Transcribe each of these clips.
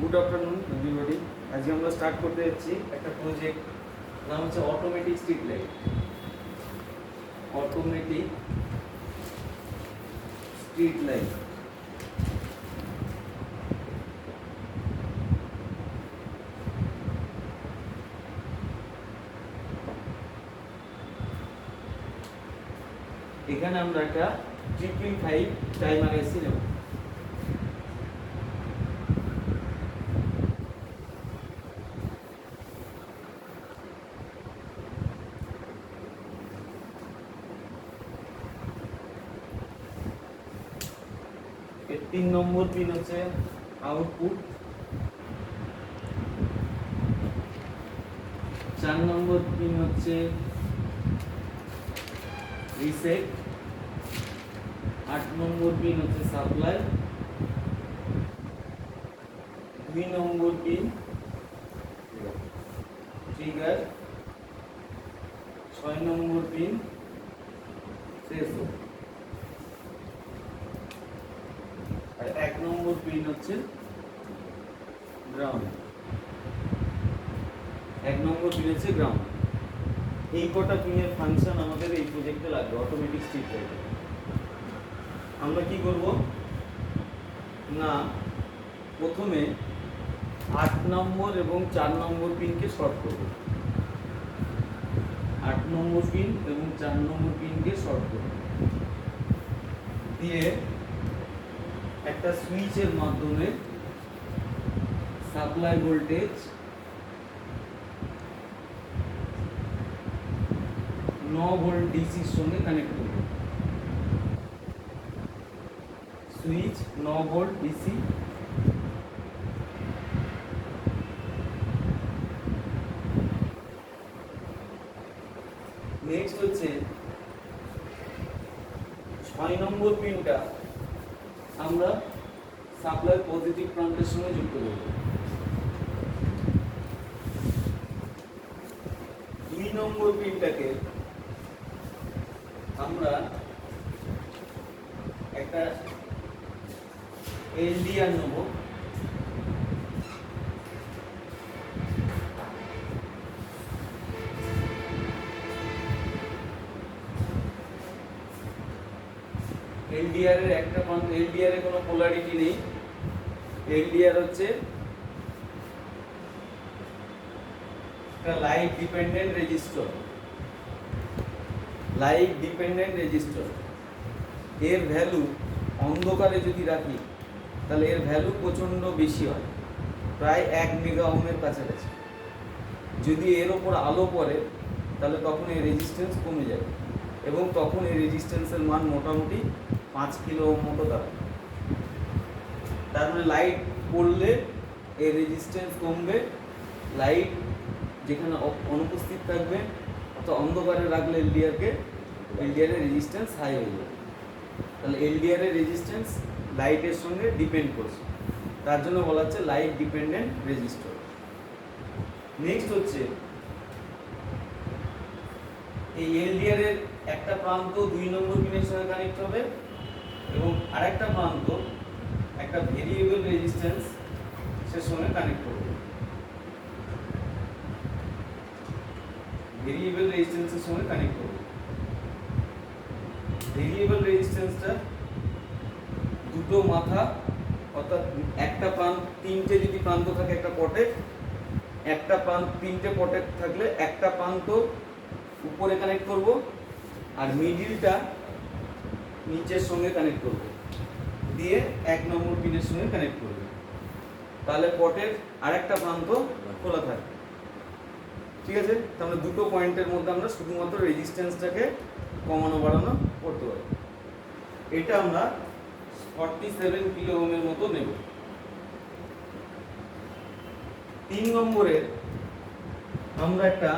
Good afternoon everybody আজকে আমরা start করতে যাচ্ছি একটা প্রজেক্ট নাম হচ্ছে automatic street light automatic street light এখানে আমরা একটা ট্রিপল ফাইভ টাইমার এসি নেব। এর তিন নম্বর পিন হচ্ছে আউটপুট চার নম্বর পিন হচ্ছে রিসেট আট নম্বর পিন হচ্ছে সাপ্লাই দুই নম্বর পিন ট্রিগার ছয় নম্বর পিন সেসো আর এক নম্বর পিন হচ্ছে গ্রাউন্ড এক নম্বর পিন হচ্ছে গ্রাউন্ড এই কটা পিনের ফাংশন আমাদের এই প্রজেক্টে লাগবে অটোমেটিক স্ট্রিট লাইটে আমরা কি করব? না, প্রথমে আট নম্বর এবং চার নম্বর পিনকে শর্ট করব। আট নম্বর পিন এবং চার নম্বর পিনকে শর্ট করব। দিয়ে একটা সুইচের মাধ্যমে সাপ্লাই ভোল্টেজ ন ভোল্ট ডিসির সঙ্গে কানেক্ট করব। সুইচ ন ভোল্ট ডিসি। নেক্সট হচ্ছে ছয় নম্বর পিনটা আমরা সাপ্লাই পজিটিভ প্রান্তের সঙ্গে যুক্ত করব দুই নম্বর পিনটাকে আমরা একটা এলডিআর নেব। এলডিআর এর এলডিআর কোনো পোলারিটি নেই। এলডিআর হচ্ছে একটা light dependent resistor light dependent resistor এর ভ্যালু অন্ধকারে যদি রাখি, তাহলে এর ভ্যালু প্রচণ্ড বেশি হয়, প্রায় এক মেগা ওহমের কাছাকাছি। যদি এর ওপর আলো পড়ে, তাহলে তখন এই রেজিস্ট্যান্স কমে যাবে। এবং তখন এই রেজিস্ট্যান্সের মান মোটামুটি পাঁচ কিলো মতো দাঁড়ায় তার মানে লাইট পড়লে এর রেজিস্ট্যান্স কমবে। লাইট যেখানে অনুপস্থিত থাকবে, অর্থাৎ অন্ধকারে রাখলে এলডিআরকে এলডিআরের রেজিস্ট্যান্স হাই হয়ে যাবে। তাহলে এলডিআরের রেজিস্ট্যান্স লাইটের সঙ্গে ডিপেন্ড করছে। তার জন্য বলা হচ্ছে লাইট ডিপেন্ডেন্ট রেজিস্টর নেক্সট হচ্ছে, এই এলডিআর এর একটা প্রান্ত দুই নম্বর পিনের সঙ্গে কানেক্ট হবে এবং আরেকটা প্রান্ত একটা ভেরিয়েবল রেজিস্ট্যান্স সে সঙ্গে কানেক্ট করবে। ভেরিয়েবল রেজিস্ট্যান্সের সঙ্গে কানেক্ট করবে। ভেরিয়েবল রেজিস্ট্যান্সটা দুটো মাথা, অর্থাৎ একটা প্রান্ত, তিনটে যদি প্রান্ত থাকে একটা পটে, একটা প্রান্ত, তিনটে পটে থাকলে একটা প্রান্ত উপরে কানেক্ট করব। আর মিডিলটা নিচের সঙ্গে কানেক্ট করব। দিয়ে এক নম্বর পিনের সঙ্গে কানেক্ট করবে। তাহলে পটের আরেকটা প্রান্ত খোলা থাকবে। ঠিক আছে? তাহলে দুটো পয়েন্টের মধ্যে আমরা শুধুমাত্র রেজিস্ট্যান্সটাকে কমানো, বাড়ানো করতে পারি। এটা আমরা ফর্টি সেভেন কিলো ওমের মতো নেব। তিন নম্বরে আমরা একটা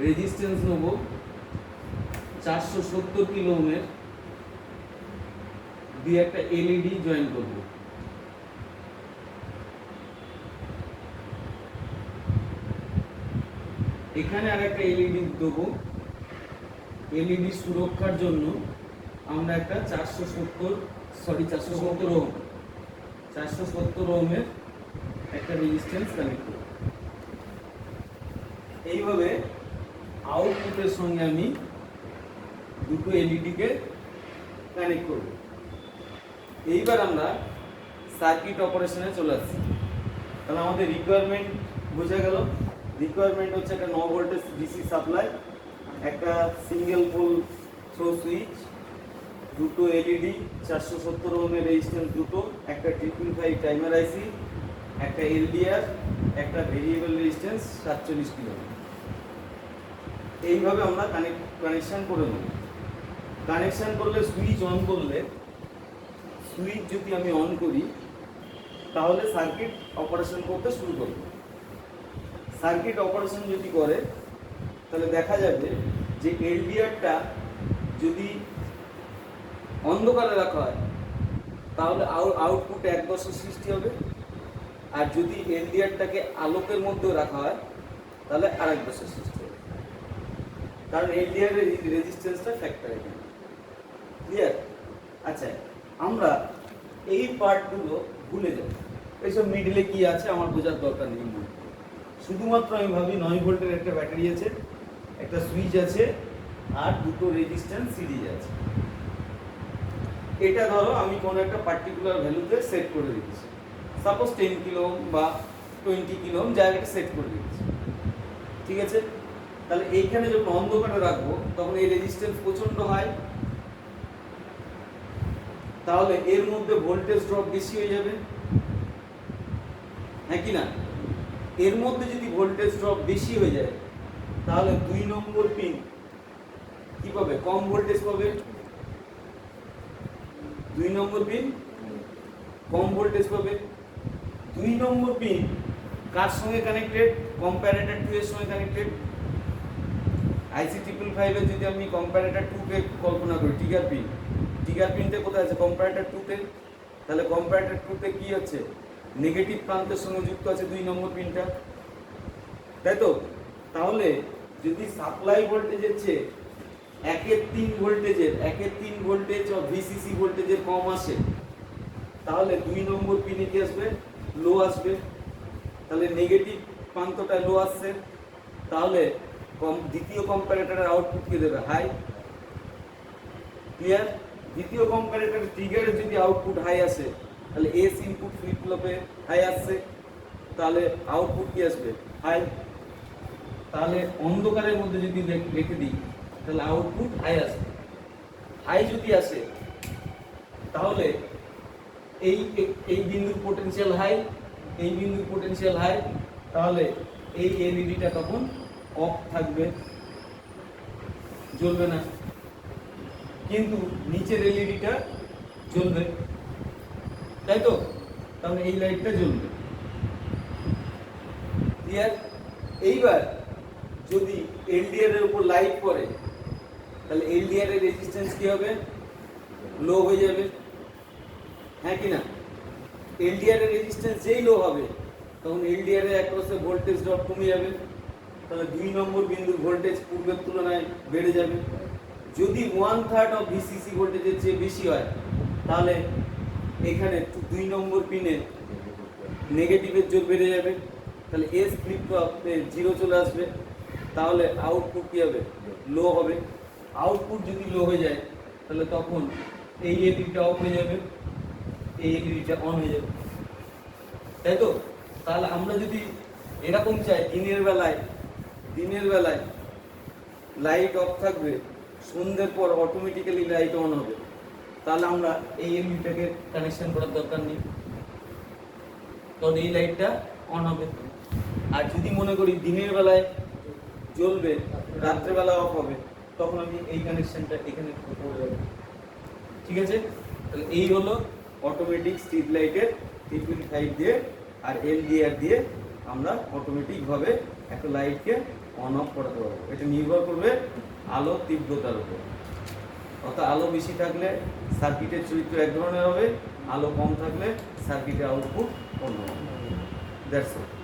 রেজিস্ট্যান্স নেব। চারশো সত্তর কিলো ওমের দিয়ে একটা এলইডি জয়েন করব। এখানে আর একটা এলইডি দেবো। এলইডি সুরক্ষার জন্য আমরা একটা চারশো সত্তর সরি চারশো সত্তর ওহম চারশো সত্তর ওহমের একটা রেজিস্ট্যান্স কানেক্ট করব। এইভাবে আউটপুটের সঙ্গে আমি দুটো এলইডিকে কানেক্ট করব। এইবার আমরা সার্কিট অপারেশনে চলে আসছি। তাহলে আমাদের রিকোয়ারমেন্ট বোঝা গেল। রিকোয়ারমেন্ট হচ্ছে একটা ন ভোল্টেজ ডিসি সাপ্লাই একটা সিঙ্গেল পোল থ্রো সুইচ দুটো এলইডি চারশো সত্তর ওহমের রেজিস্ট্যান্স দুটো, একটা ট্রিপল ফাইভ টাইমার আইসি একটা এলডিআর একটা ভেরিয়েবল রেজিস্ট্যান্স সাতচল্লিশ কিলো এইভাবে আমরা কানেক্ট কানেকশান করে নেব। কানেকশন করলে সুইচ অন করলে সুইচ যদি আমি অন করি, তাহলে সার্কিট অপারেশন করতে শুরু করবে। সার্কিট অপারেশন যদি করে, তাহলে দেখা যাবে যে এলডিআরটা যদি অন্ধকারে রাখা হয়, তাহলে আউটপুট এক দশের সৃষ্টি হবে। আর যদি এলডিআরটাকে আলোকের মধ্যেও রাখা হয়, তাহলে আরেক দশের সৃষ্টি হবে। কারণ এলডিআর রেজিস্ট্যান্সটা ফ্যাক্টর এখানে ক্লিয়ার আচ্ছা আমরা এই পার্টগুলো ভুলে যাব। এইসব মিডলে কি আছে আমার বোঝার দরকার নেই শুধুমাত্র আমি ভাবি নয় ভোল্টের একটা ব্যাটারি আছে, একটা সুইচ আছে, আর দুটো রেজিস্ট্যান্স সিরিজ আছে। এটা ধরো আমি কোনো একটা পার্টিকুলার ভ্যালুতে সেট করে দিচ্ছি। সাপোজ টেন কিলো বা টোয়েন্টি কিলো জায়গাটা সেট করে দিচ্ছি। ঠিক আছে? তাহলে এইখানে যখন অন্ধকারে রাখব, তখন এই রেজিস্ট্যান্স প্রচণ্ড হয় তাহলে এর মধ্যে ভোল্টেজ ড্রপ বেশি হয়ে যাবে। হ্যাঁ কি না? এর মধ্যে যদি ভোল্টেজ ড্রপ বেশি হয়ে যায়, তাহলে দুই নম্বর পিন কি পাবে? কম ভোল্টেজ পাবে। দুই নম্বর পিন কম ভোল্টেজ পাবে। দুই নম্বর পিন কার সঙ্গে কানেক্টেড কম্প্যারেটর টু এর সঙ্গে কানেক্টেড আইসি ট্রিপল ফাইভের যদি আমি কম্প্যারেটর টুকে কল্পনা করি টিগার পিন টিগার পিনটা কোথায় আছে? কম্প্যারেটর টুতে তাহলে কম্প্যারেটর টুতে কি হচ্ছে? নেগেটিভ প্রান্তের সঙ্গে যুক্ত আছে দুই নম্বর পিনটা তাই তো? তাহলে যদি সাপ্লাই ভোল্টেজের চেয়ে একের তিন ভোল্টেজের একের তিন ভোল্টেজ ভিসিসি ভোল্টেজের কম আসে, তাহলে দুই নম্বর পিনে কি আসবে? লো আসবে। তাহলে নেগেটিভ প্রান্তটা লো আসছে। তাহলে কম দ্বিতীয় কম্প্যারেটরের আউটপুট কি দেবে? হাই ক্লিয়ার দ্বিতীয় কম্প্যারেটর ট্রিগারে যদি আউটপুট হাই আসে, তাহলে এস ইনপুট ফ্লিপ ফ্লপে হাই আসছে, তাহলে আউটপুট কি আসবে? হাই তাহলে অন্ধকারের মধ্যে যদি রেখে দিই, তাহলে আউটপুট হাই আসবে। হাই যদি আসে, তাহলে এই, এই- এই বিন্দুর পোটেনশিয়াল হাই এই বিন্দুর পোটেনশিয়াল হাই তাহলে এই এলইডিটা তখন অফ থাকবে। জ্বলবে না। কিন্তু নিচের এলইডিটা জ্বলবে। তাই তো? তাহলে এই লাইটটা জ্বলবে। ক্লিয়ার এইবার যদি এলডিআর এর উপর লাইট পড়ে, তাহলে এলডিআর এর রেজিস্ট্যান্স কি হবে? লো হয়ে যাবে। হ্যাঁ কি না? এলডিআর এর রেজিস্ট্যান্স যেই লো হবে, তখন এলডিআর এর অ্যাক্রসে ভোল্টেজ ড্রপ কমে যাবে। তাহলে দুই নম্বর বিন্দুর ভোল্টেজ পূর্বের তুলনায় বেড়ে যাবে। যদি ওয়ান থার্ড অফ ভিসিসি ভোল্টেজের চেয়ে বেশি হয়, তাহলে এখানে দুই নম্বর পিনে নেগেটিভের জোর বেড়ে যাবে। তাহলে এস ফ্লিপ ফ্লপে জিরো চলে আসবে। তাহলে আউটপুট কী হবে? লো হবে। আউটপুট যদি লো হয়ে যায়, তাহলে তখন এই এলইডিটা অফ হয়ে যাবে। এই এলইডিটা অন হয়ে যাবে। তাই তো? তাহলে আমরা যদি এরকম চাই, দিনের বেলায় দিনের বেলায় লাইট অফ থাকবে সন্ধ্যের পর অটোমেটিক্যালি লাইট অন হবে। তাহলে আমরা এই এলইডিটাকে কানেকশন করার দরকার নেই। তখন এই লাইটটা অন হবে। আর যদি মনে করি দিনের বেলায় জ্বলবে রাত্রেবেলা অফ হবে, তখন আমি এই কানেকশনটা এখানে ঠিক আছে? তাহলে এই হলো অটোমেটিক স্ট্রিট লাইটের ট্রিপল ফাইভ দিয়ে, আর এলডিআর দিয়ে আমরা অটোমেটিকভাবে একটা লাইটকে অন অফ করাতে পারব। এটা নির্ভর করবে আলো তীব্রতার উপর। অর্থাৎ আলো বেশি থাকলে সার্কিটের চরিত্র এক ধরনের হবে, আলো কম থাকলে সার্কিটের আউটপুট অন্য দ্যাটস অল